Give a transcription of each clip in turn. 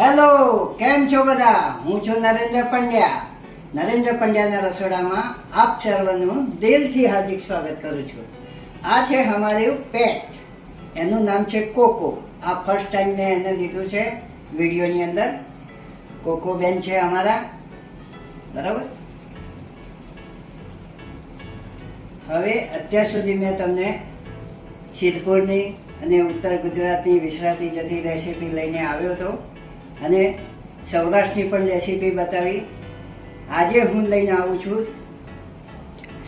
Hello કેમ છો બધા? હું છું નરેન્દ્ર પંડ્યા. નરેન્દ્ર પંડ્યાના રસોડામાં આપ સર્વનું દિલથી હાર્દિક સ્વાગત કરું છું. આ છે અમારું પેટ એનું નામ છે કોકો. આ ફર્સ્ટ ટાઈમ મેં એને લીધું છે વિડીયોની અંદર. કોકો બેન છે અમારા. બરાબર? હવે અત્યાર સુધી મેં તમને સિદ્ધપુરની અને ઉત્તર ગુજરાતની વિશ્રાતી જતી રેસીપી લઈને આવ્યો હતો અને સૌરાષ્ટ્રની પણ રેસીપી બતાવી. આજે હું લઈને આવું છું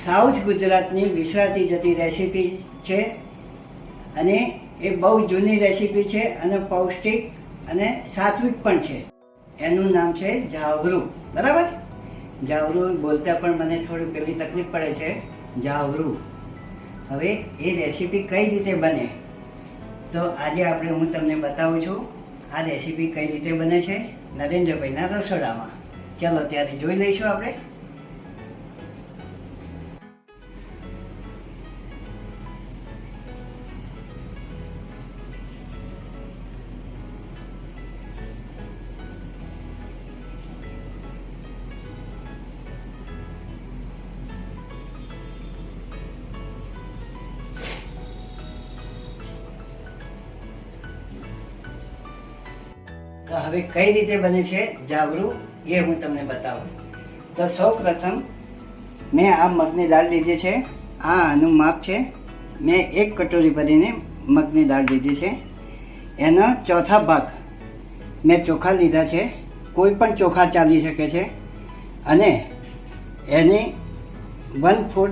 સાઉથ ગુજરાતની વિસરાતી જતી રેસીપી છે અને એ બહુ જૂની રેસીપી છે અને પૌષ્ટિક અને સાત્વિક પણ છે. એનું નામ છે જાવરું. બરાબર? જાવરું બોલતા પણ મને થોડી પેલી તકલીફ પડે છે. જાવરું. હવે એ રેસીપી કઈ રીતે બને? તો આજે આપણે હું તમને બતાવું છું. આ રેસીપી કઈ રીતે બને છે? નરેન્દ્રભાઈના રસોડામાં. ચાલો ત્યારે જોઈ લઈશું આપણે. હવે કઈ રીતે બને છે જાવરું એ હું તમને બતાવું. તો સૌ પ્રથમ મેં આ મગની દાળ લીધી છે. આ આનું માપ છે. મેં એક કટોરી ભરીને મગની દાળ લીધી છે. એના ચોથા ભાગ મેં ચોખા લીધા છે. કોઈ પણ ચોખા ચાલી શકે છે. અને એની વન ફૂટ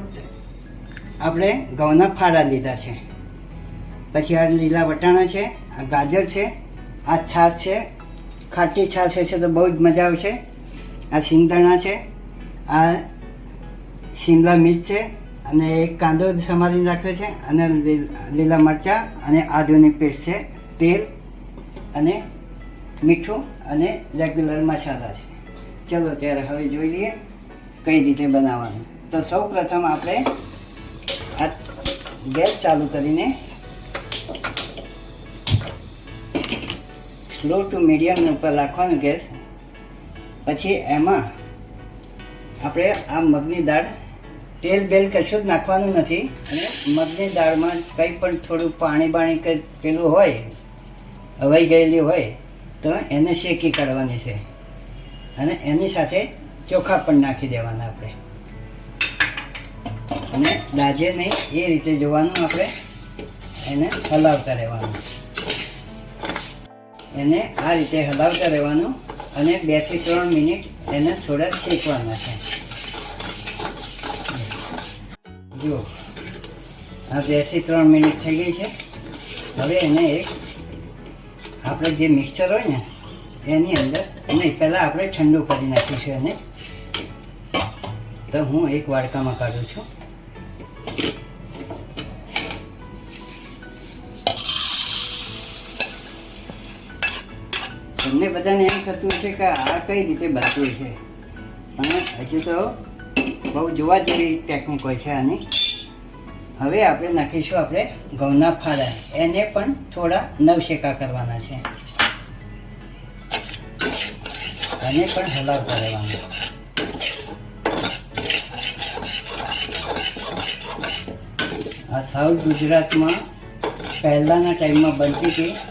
આપણે ઘઉંના ફાળા લીધા છે. પછી આ લીલા વટાણા છે, આ ગાજર છે, આ છાશ છે ખાટી છાશ હશે તો બહુ જ મજા આવશે આ સિંગદાણા છે, આ શિમલા મિર્ચ છે, અને એક કાંદો સમારીને રાખ્યો છે, અને લીલા મરચાં, અને આદુની પેસ્ટ છે, તેલ, અને મીઠું, અને રેગ્યુલર મસાલા છે. ચલો ત્યારે હવે જોઈ લઈએ કઈ રીતે બનાવવાનું. તો સૌ પ્રથમ આપણે આ ગેસ ચાલુ કરીને સ્લો ટુ મીડિયમ ઉપર રાખવાનું ગેસ. પછી એમાં આપણે આ મગની દાળ તેલ બેલ કશું જ નાખવાનું નથી. અને મગની દાળમાં કંઈ પણ થોડું પાણી બાણી કંઈ પેલું હોય, હવાઈ ગયેલી હોય, તો એને શેકી કાઢવાની છે. અને એની સાથે ચોખા પણ નાખી દેવાના આપણે. અને દાજે નહીં, એ રીતે જોવાનું આપણે એને હલાવતા રહેવાનું એને આ રીતે હલાવતા રહેવાનું અને બેથી ત્રણ મિનિટ એને થોડા શેકવાના છે. જુઓ, આ બેથી ત્રણ મિનિટ થઈ ગઈ છે. હવે એને એક આપણે જે મિક્સચર હોય ને, એની અંદર નહીં પહેલાં આપણે ઠંડુ કરી નાખીશું એને. તો હું એક વાડકામાં કાઢું છું. થતું હશે કે આ કઈ રીતે બનતું છે? પણ હજુ તો બહુ જોવા જેવી ટેકનિક હોય છે આની. હવે આપણે નાખીશું આપણે ઘઉંના ફાળા. એને પણ થોડા નવશેકા કરવાના છે. એને પણ હલાવતા રહેવાનું. આ સાઉથ ગુજરાતમાં પહેલાંના ટાઈમમાં બનતી હતી.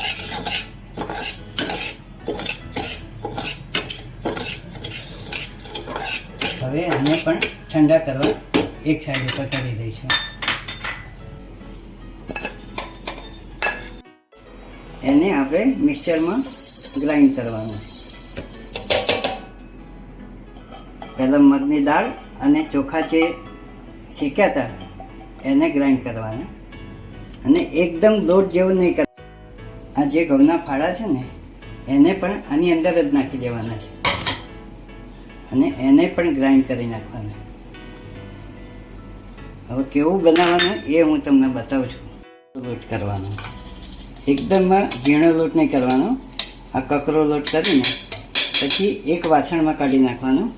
હવે આને પણ ઠંડા કરવા એક સાઈડ ઉપર કરી દઈશું. એને આપણે મિક્સરમાં ગ્રાઇન્ડ કરવાનું. પહેલાં મગની દાળ અને ચોખા જે શેક્યા હતા, એને ગ્રાઇન્ડ કરવાના. અને એકદમ લોટ જેવું નહીં કર આ જે ઘઉંના ફાળા છે ને, એને પણ આની અંદર જ નાખી દેવાના છે. અને એને પણ ગ્રાઇન્ડ કરી નાખવાના. હવે કેવું બનાવવાનું એ હું તમને બતાવું છું. લોટ કરવાનો. એકદમ ઝીણો લોટ નહીં કરવાનો. આ કકરો લોટ કરીને પછી એક વાસણમાં કાઢી નાખવાનું.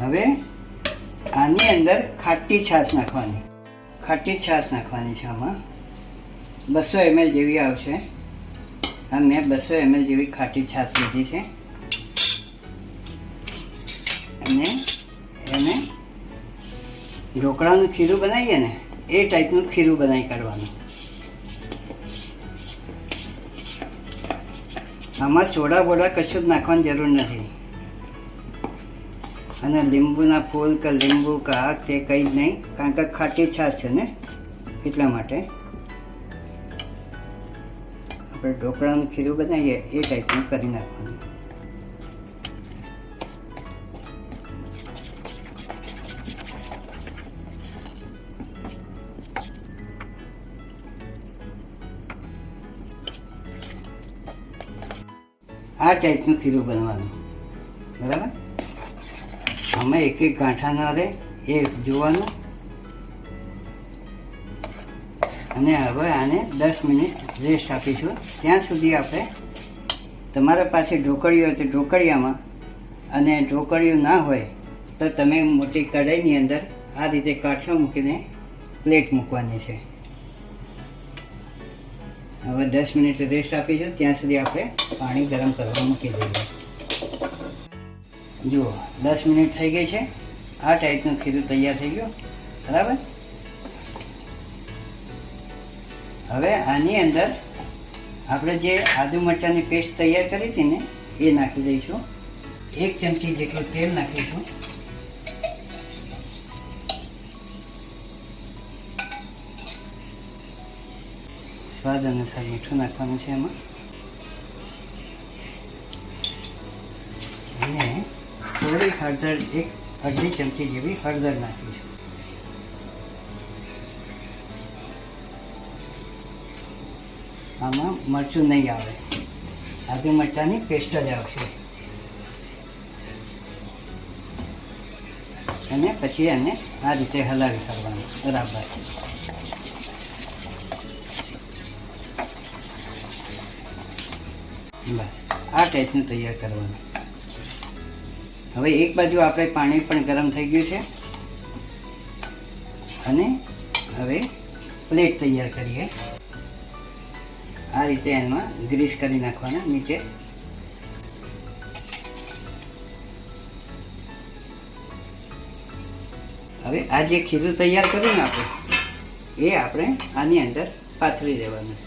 હવે આની અંદર ખાટી છાશ નાખવાની. ખાટી છાશ નાખવાની છે આમાં. બસો એમએલ જેવી આવશે. અને મેં બસો એમએલ જેવી ખાટી છાશ લીધી છે. અને એને ઢોકળાનું ખીરું બનાવીએ ને, એ ટાઈપનું ખીરું બનાવી કાઢવાનું. આમાં સોડા બોડા કશું જ નાખવાની જરૂર નથી. અને લીંબુના ફૂલ કે લીંબુ કે તે કંઈ જ નહીં, કારણ કે ખાટી છાશ છે ને, એટલા માટે. આપણે ઢોકળાનું ખીરું બનાવીએ, એ ટાઈપનું કરી નાખવાનું. આ ટાઈપનું ખીરું બનવાનું. બરાબર? આમાં એક એક ગાંઠા ન રહે એ જોવાનું. અને હવે આને દસ મિનિટ રેસ્ટ આપીશું ત્યાં સુધી આપણે તમારા પાસે ઢોકળીઓ હોય તો ઢોકળિયામાં. અને ઢોકળીયું ના હોય, તો તમે મોટી કઢાઈની અંદર આ રીતે કાઠલો મૂકીને પ્લેટ મૂકવાની છે. હવે દસ મિનિટ રેસ્ટ આપીશું. ત્યાં સુધી આપણે પાણી ગરમ કરવા મૂકી દઈએ. જુઓ, દસ મિનિટ થઈ ગઈ છે. આ ટાઈપનું ખીરું તૈયાર થઈ ગયું. બરાબર? હવે આની અંદર આપણે જે આદુ મરચાંની પેસ્ટ તૈયાર કરી હતી ને, એ નાખી દઈશું. એક ચમચી જેટલું તેલ નાખીશું. સ્વાદ અનુસાર મીઠું નાખવાનું છે એમાં. અને થોડી હળદર, એક અડધી ચમચી જેવી હળદર નાખીશું. આમાં મરચું નહીં આવે. આદુ મરચાંની પેસ્ટ જ આવશે. અને પછી એને આ રીતે હલાવી કરવાનું, બરાબર. બસ, આ ટાઈપનું તૈયાર કરવાનું. હવે એક બાજુ આપણે પાણી પણ ગરમ થઈ ગયું છે. અને હવે પ્લેટ તૈયાર કરીએ. આ રીતે એમાં ગ્રીસ કરી નાખવાના નીચે. હવે આ જે ખીરું તૈયાર કર્યું ને આપણે, એ આપણે આની અંદર પાથરી દેવાનું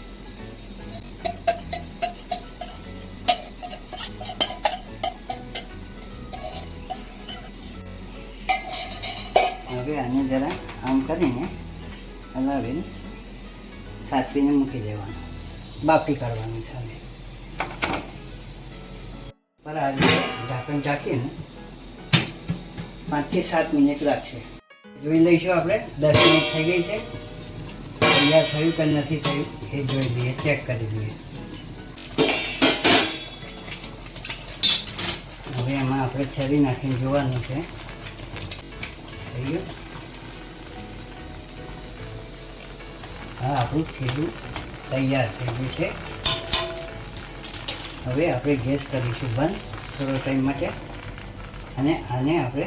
હવે આને જરા આમ કરીને હલાવીને સાચવીને મૂકી દેવાનું. બાફી કાઢવાનું છે અને ઢાંકણ ઢાંકીને પાંચથી સાત મિનિટ લાગશે. જોઈ લઈશું આપણે, દસ મિનિટ થઈ ગઈ છે. તૈયાર થયું કે નથી થયું એ જોઈ લઈએ, ચેક કરી લઈએ. હવે એમાં આપણે છરી નાખીને જોવાનું છે. થઈ ગયું? હા, આપણું ખીરું તૈયાર થઈ ગયું છે. હવે આપણે ગેસ કરીશું બંધ થોડો ટાઈમ માટે. અને આને આપણે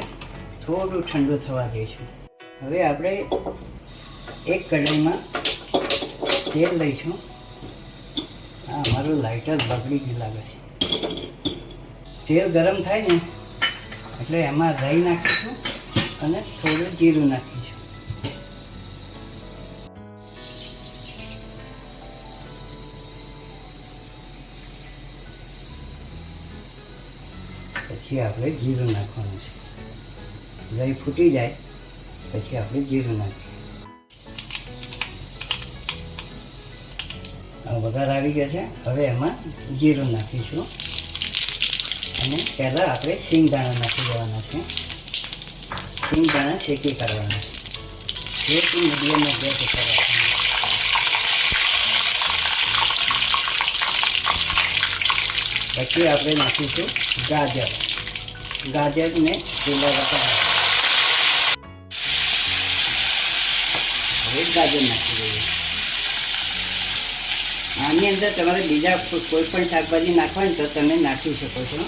થોડું ઠંડુ થવા દઈશું. હવે આપણે એક કઢાઈમાં તેલ લઈશું. હા મારું લાઇટર બગડી ગયું લાગે છે. તેલ ગરમ થાય ને, એટલે એમાં રાઈ નાખીશું અને થોડું જીરું નાખીશું. પછી આપણે જીરું નાખવાનું છે. દહીં ફૂટી જાય, પછી આપણે જીરું નાખીએ. વઘાર આવી ગયો છે. હવે એમાં જીરું નાખીશું. અને પહેલાં આપણે સિંગદાણા નાખી દેવાના છે. સિંગદાણા શેકી કરવાના છે. એક મીડિયમનો ગેસ ઉપર પછી આપણે નાખીશું ગાજર. ગાજરને લીલા है હવે ગાજર નાખી દઈએ. આની અંદર તમારે બીજા કોઈ પણ શાકભાજી નાખવાની તો તમે નાખી શકો છો.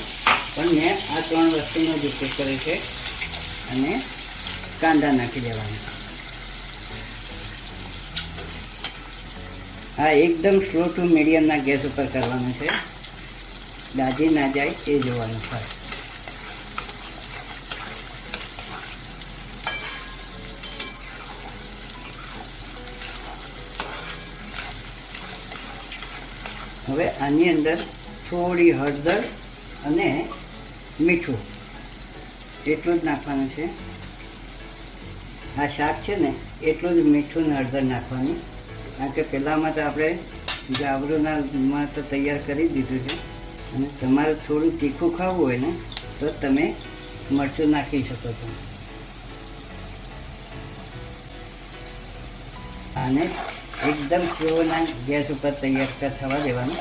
પણ મેં આ ત્રણ વસ્તુનો જ ઉપયોગ કર્યો છે. અને કાંદા નાખી દેવાના. આ એકદમ સ્લો ટુ મીડિયમના ગેસ ઉપર કરવાનું છે. દાજી ના જાય એ જોવાનું છે હવે આની અંદર થોડી હળદર અને મીઠું, એટલું જ નાખવાનું છે. આ શાક છે ને, એટલું જ મીઠું ને હળદર નાખવાનું. કારણ કે પહેલાંમાં તો આપણે જાબરુનામાં તો તૈયાર કરી દીધું છે. અને તમારે થોડું તીખું ખાવું હોય ને, તો તમે મરચું નાખી શકો છો. આને એકદમ સ્લોના ગેસ ઉપર તૈયાર થવા દેવાનું.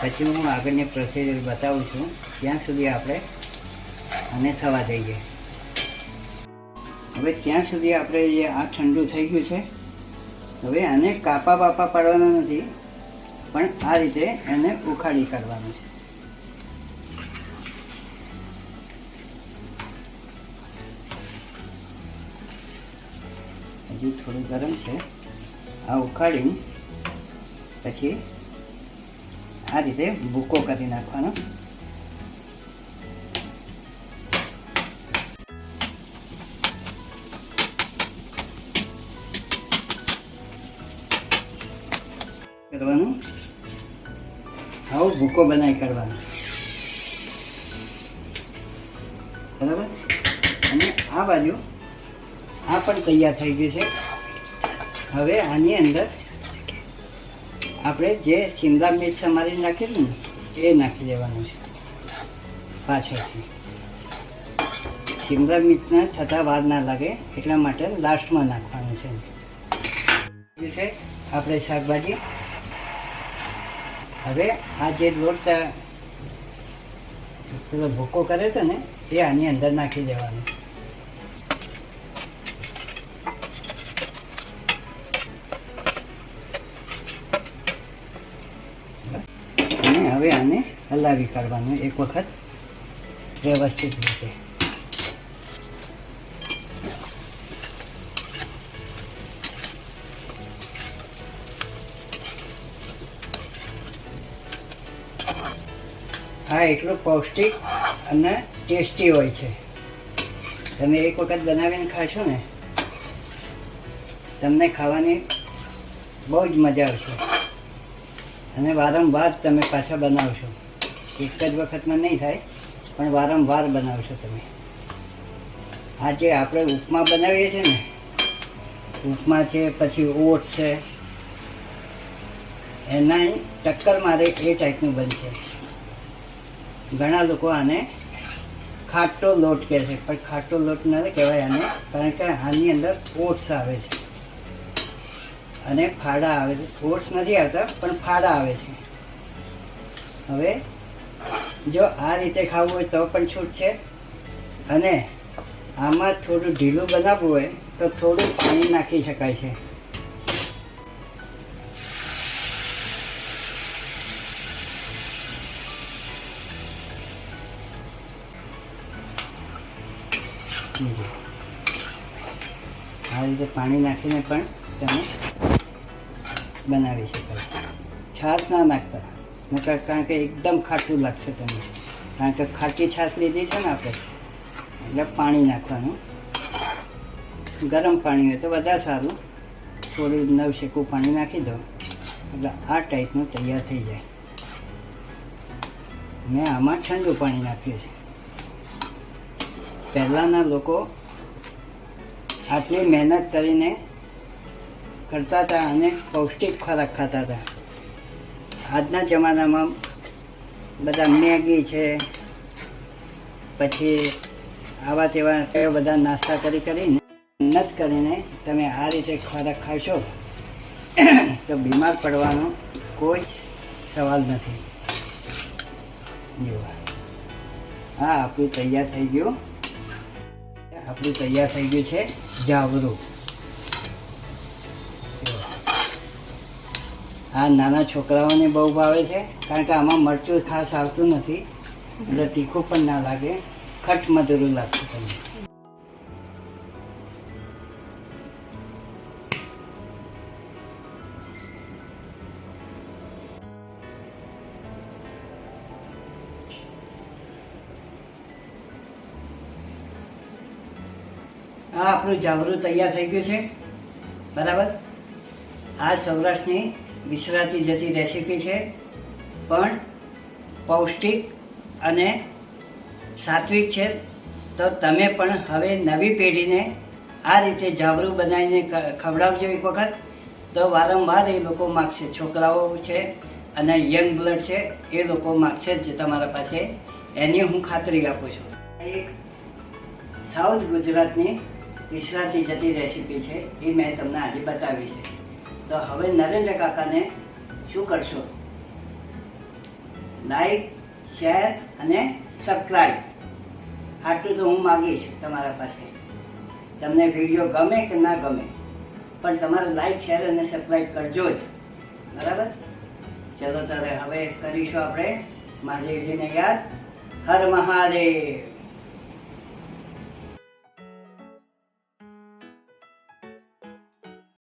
પછી હું આગળની પ્રોસિજર બતાવું છું. ત્યાં સુધી આપણે અને થવા દઈએ. હવે ત્યાં સુધી આપણે જે આ ઠંડુ થઈ ગયું છે, હવે આને કાપા બાપા પાડવાના નથી, પણ આ રીતે એને ઉખાડી કાઢવાનું છે. હજુ થોડું ગરમ છે. આ ઉખાડી પછી આ રીતે ભૂકો કરી નાખવાનો. કરવાનું. આવો ભૂકો બનાવી કાઢવાનો. બરાબર? અને આ બાજુ આ પણ તૈયાર થઈ ગયું છે. હવે આની અંદર આપણે જે શિમલા મિર્ચ સમારી નાખેલું ને, એ નાખી દેવાનું છે પાછળથી. શિમલા મિર્ચના થતાં વાર ના લાગે, એટલા માટે લાસ્ટમાં નાખવાનું છે. આપણે શાકભાજી. હવે આ જે લોટ પેલો ભૂકો કરે છે ને, એ આની અંદર નાખી દેવાનો. હવે આને હલાવી કાઢવાનું એક વખત વ્યવસ્થિત રીતે. આ એટલું પૌષ્ટિક અને ટેસ્ટી હોય છે. તમે એક વખત બનાવીને ખાશો ને, તમને ખાવાની બહુ જ મજા આવશે. અને વારંવાર તમે પાછા બનાવશો. એક જ વખતમાં નહીં થાય, પણ વારંવાર બનાવશો તમે. આ જે આપણે ઉપમા બનાવીએ છીએ ને, ઉપમા છે, પછી ઓટ છે, એના ટક્કર મારે એ ટાઈપનું બનશે ઘણા લોકો આને ખાટો લોટ કહે છે, પણ ખાટો લોટ ન કહેવાય આને, કારણ કે આની અંદર ઓટ્સ આવે છે. અને ફાડા આવે છે. ઓટ્સ નથી આવતા, પણ ફાડા આવે છે. હવે, જો આ રીતે ખાવું હોય તો પણ છૂટ છે. અને આમાં થોડું ઢીલું બનાવવું હોય તો થોડું પાણી નાખી શકાય છે. આ રીતે પાણી નાખીને પણ તમે બનાવી શકો છાશ ના નાખતા, નકર કારણ કે એકદમ ખાટું લાગશે તમને. કારણ કે ખાટી છાશ લીધી છે ને આપણે, એટલે પાણી નાખવાનું. ગરમ પાણી હોય તો વધારે સારું. થોડું નવ શેકું પાણી નાખી દો, એટલે આ ટાઈપનું તૈયાર થઈ જાય. મેં આમાં ઠંડુ પાણી નાખ્યું છે. પહેલાંના લોકો આટલી મહેનત કરીને કરતા હતા અને પૌષ્ટિક ખોરાક ખાતા હતા. આજના જમાનામાં બધા મેગી છે, પછી આવા તેવા બધા નાસ્તા કરી કરીને મહેનત કરીને તમે આ રીતે ખોરાક ખાશો તો બીમાર પડવાનો કોઈ સવાલ નથી. હા, આપણું તૈયાર થઈ ગયું. આપણું તૈયાર થઈ ગયું છે જાવરું. આ નાના છોકરાઓને બહુ ભાવે છે, કારણ કે આમાં મરચું ખાસ આવતું નથી. એટલે તીખું પણ ના લાગે. ખટ મધુરું લાગતું તમને. આપણું જાવરું તૈયાર થઈ ગયું છે. બરાબર? આ સૌરાષ્ટ્રની વિસરાતી જતી રેસીપી છે. પણ પૌષ્ટિક અને સાત્વિક છે. તો તમે પણ હવે નવી પેઢીને આ રીતે જાવરું બનાવીને ખવડાવજો એક વખત. તો વારંવાર એ લોકો માગશે. છોકરાઓ છે અને યંગ બ્લડ છે, એ લોકો માગશે જ તમારા પાસે. એની હું ખાતરી આપું છું. એક સાઉથ ગુજરાતની વિસરાતી જતી રેસીપી છે એ મેં તમને આજે બતાવી છે. તો હવે નરેન્દ્ર કાકાને શું કરશો? લાઈક શેર અને સબસ્ક્રાઈબ આટલું તો હું માગીશ તમારા પાસે. તમને વીડિયો ગમે કે ના ગમે, પણ તમારે લાઈક શેર અને સબસ્ક્રાઈબ કરજો જ. બરાબર? ચલો તારે હવે કરીશું આપણે, મહાદેવજીને યાદ. હર મહાદેવ.